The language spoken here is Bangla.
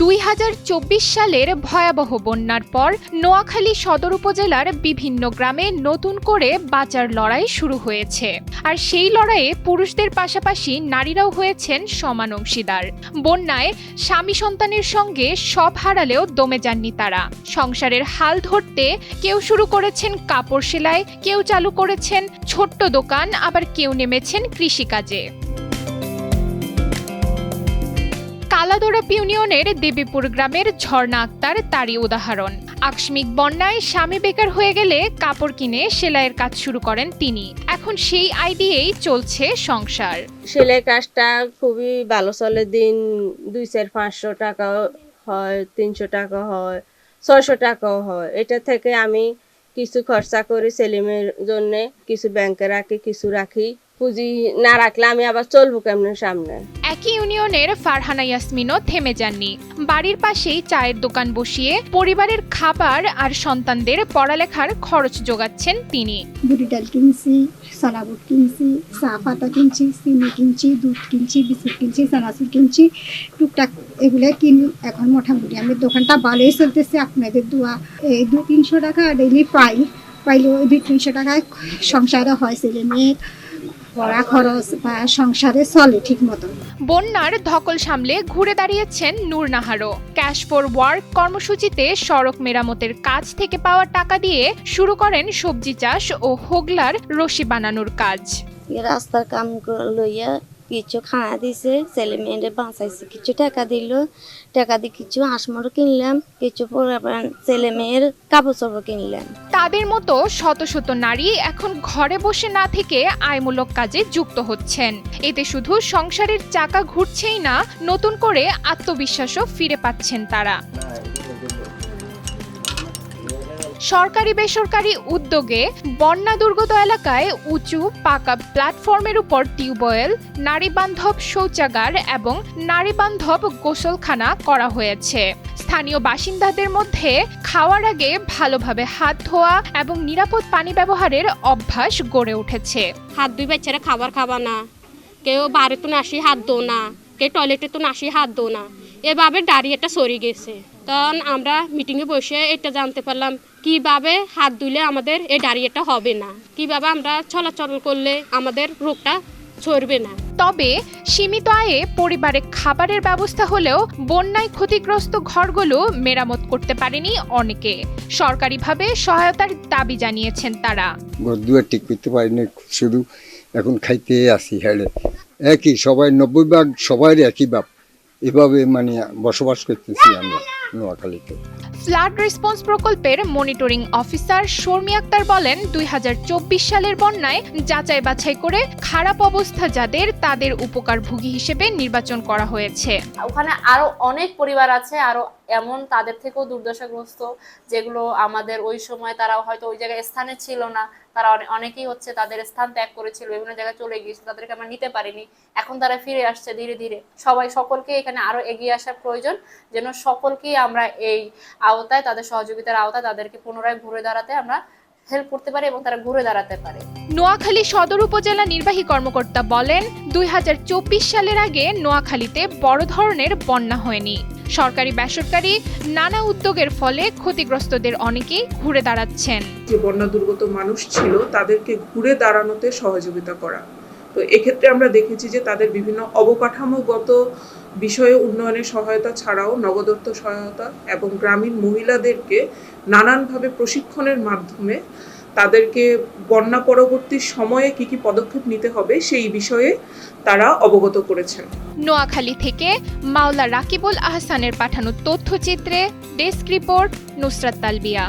দুই হাজার চব্বিশ সালের ভয়াবহ বন্যার পর নোয়াখালী সদর উপজেলার বিভিন্ন গ্রামে নতুন করে বাঁচার লড়াই শুরু হয়েছে। আর সেই লড়াইয়ে পুরুষদের পাশাপাশি নারীরাও হয়েছেন সমান অংশীদার। বন্যায় স্বামী সন্তানের সঙ্গে সব হারালেও দমে যাননি তারা। সংসারের হাল ধরতে কেউ শুরু করেছেন কাপড় সেলাই, কেউ চালু করেছেন ছোট্ট দোকান, আবার কেউ নেমেছেন কৃষিকাজে। কালাদোড়াপ ইউনিয়নের দেবীপুর গ্রামের ঝর্ণা আক্তার তারই উদাহরণ। আকস্মিক বন্যায় স্বামী বেকার হয়ে গেলে কাপড় কিনে সেলাইয়ের কাজ শুরু করেন তিনি। এখন সেই আয় দিয়েই চলছে সংসার। সেলাই কাজটা খুবই ভালো চলে। দিন দুই, চার, পাঁচশো টাকা হয়, তিনশো টাকা হয়, ছয়শো টাকাও হয়। এটা থেকে আমি কিছু খরচা করি সেলিমের জন্য কিছু ব্যাংকে রাখি, কিছু রাখি। পুঁজি না রাখলে আমি আবার চলবো কেমন সামনে? একই ইউনিয়নের ফারহানা ইয়াসমিনও থেমে যাননি। বাড়ির পাশেই চায়ের দোকান বসিয়ে পরিবারের খাবার আর সন্তানদের পড়ালেখার খরচ যোগাচ্ছেন তিনি। বুড়ি ডাল কিনছি সালাবুট কিনছি চা পাতা কিনছি চিনি কিনছি দুধ কিনছি বিস্কুট কিনছি চানাচুর কিনছি টুকটাক এগুলো কিনি। এখন মোটামুটি আমি দোকানটা ভালোই চলতেছে আপনাদের দোয়া। এই দু তিনশো টাকা ডেইলি পাই। পাইলে ওই দুই তিনশো টাকায় সংসারে হয় ছেলে মেয়ের। পড়া খরচ বা সংসারে চলে ঠিক মতো বন্যার ধকল সামলে ঘুরে দাঁড়িয়েছেন নূর নাহারও। ক্যাশ ফর ওয়ার্ক কর্মসূচিতে সড়ক মেরামতের কাজ থেকে পাওয়া টাকা দিয়ে শুরু করেন সবজি চাষ ও হোগলার রশি বানানোর কাজ। রাস্তার কাম লইয়া কিছু খানা দিছে ছেলে মেয়েদের বাঁচাইছে কিছু টাকা দিল। টাকা দিয়ে কিছু আসমর কিনলাম কিছু ছেলে মেয়ের কাপড় চোপড় কিনলাম। তাদের মতো শত শত নারী এখন ঘরে বসে না থেকে আয়মূলক কাজে যুক্ত হচ্ছেন। এতে শুধু সংসারের চাকা ঘুরছেই না নতুন করে আত্মবিশ্বাসও ফিরে পাচ্ছেন তারা। সরকারি বেসরকারি উদ্যোগে বন্যা দুর্গত এলাকায় উঁচু, পাকা প্ল্যাটফর্মের উপর টিউবওয়েল নারী বান্ধব শৌচাগার এবং নারী বান্ধব গোসলখানা করা হয়েছে। স্থানীয় বাসিন্দাদের মধ্যে খাওয়ার আগে ভালোভাবে হাত ধোয়া এবং নিরাপদ পানি ব্যবহারের অভ্যাস গড়ে উঠেছে। হাত দুই বাচ্চারা খাবার খাবা না। কেউ বাড়ি তো নাসি হাত দো না। কেউ টয়লেটে তো নাসি হাত দো না। এভাবে দাঁড়িয়েটা সরে গেছে। তখন আমরা মিটিংয়ে বসে এটা জানতে পারলাম কীভাবে হাত ধুলে আমাদের এই দাঁড়িয়েটা হবে না? কীভাবে আমরা চলাচল করলে আমাদের রোগটা ছড়বে না? তবে সীমিত আয়ে পরিবারে খাবারের ব্যবস্থা হলেও বন্যায় ক্ষতিগ্রস্ত ঘরগুলো মেরামত করতে পারেনি অনেকে। সরকারিভাবে সহায়তার দাবি জানিয়েছেন তারা। ঘর দুয়ার ঠিক করতে পারি না শুধু এখন খাইতে আসি হেড়ে। একই সবাই নব্বই ভাগ সবাই একই বাপ। এভাবে মানে বসবাস করতেছি আমরা নোয়াখালীতে। ফ্লাড রেসপন্স প্রকল্পের মনিটরিং অফিসার শর্মি আক্তার বলেন দুই হাজার চব্বিশ সালের বন্যায় যাচাই বাছাই করে খারাপ অবস্থা যাদের তাদের উপকারভোগী হিসেবে নির্বাচন করা হয়েছে। ওখানে আরও অনেক পরিবার আছে আরও এমন তাদের থেকেও দুর্দশাগ্রস্ত, যেগুলো আমাদের ওই সময় তারা হয়তো ওই জায়গায় স্থানে ছিল না। তারা অনেকেই হচ্ছে তাদের স্থান ত্যাগ করেছিল, বিভিন্ন জায়গায় চলে গিয়েছে তাদেরকে আমরা নিতে পারিনি। এখন তারা ফিরে আসছে ধীরে ধীরে। সবাই, সকলকে এখানে আরও এগিয়ে আসার প্রয়োজন, যেন সকলকেই আমরা এই আওতায়, তাদের সহযোগিতার আওতায় তাদেরকে পুনরায় ঘুরে দাঁড়াতে আমরা হেল্প করতে পারি এবং তারা ঘুরে দাঁড়াতে পারে। নোয়াখালী সদর উপজেলা নির্বাহী কর্মকর্তা বলেন, দুই হাজার চব্বিশ সালের আগে নোয়াখালীতে বড় ধরনের বন্যা হয়নি। সরকারি বেসরকারি নানা উদ্যোগের ফলে ক্ষতিগ্রস্তদের অনেকেই ঘুরে দাঁড়াচ্ছেন। যে বন্যা দুর্গত মানুষ ছিল, তাদেরকে ঘুরে দাঁড়ানোতে সহযোগিতা করা। তো এক্ষেত্রে আমরা দেখেছি যে তাদের বিভিন্ন অবকাঠামোগত বিষয়ে উন্নয়নের সহায়তা ছাড়াও নগদত্ত সহায়তা এবং গ্রামীণ মহিলাদেরকে নানানভাবে প্রশিক্ষণের মাধ্যমে তাদেরকে বন্যা পরবর্তী সময়ে কি কি পদক্ষেপ নিতে হবে সেই বিষয়ে তারা অবগত করেছেন। নোয়াখালী থেকে মাওলা রাকিবুল আহসানের পাঠানো তথ্যচিত্রে ডেস্ক রিপোর্ট নুসরাত তালবিয়া।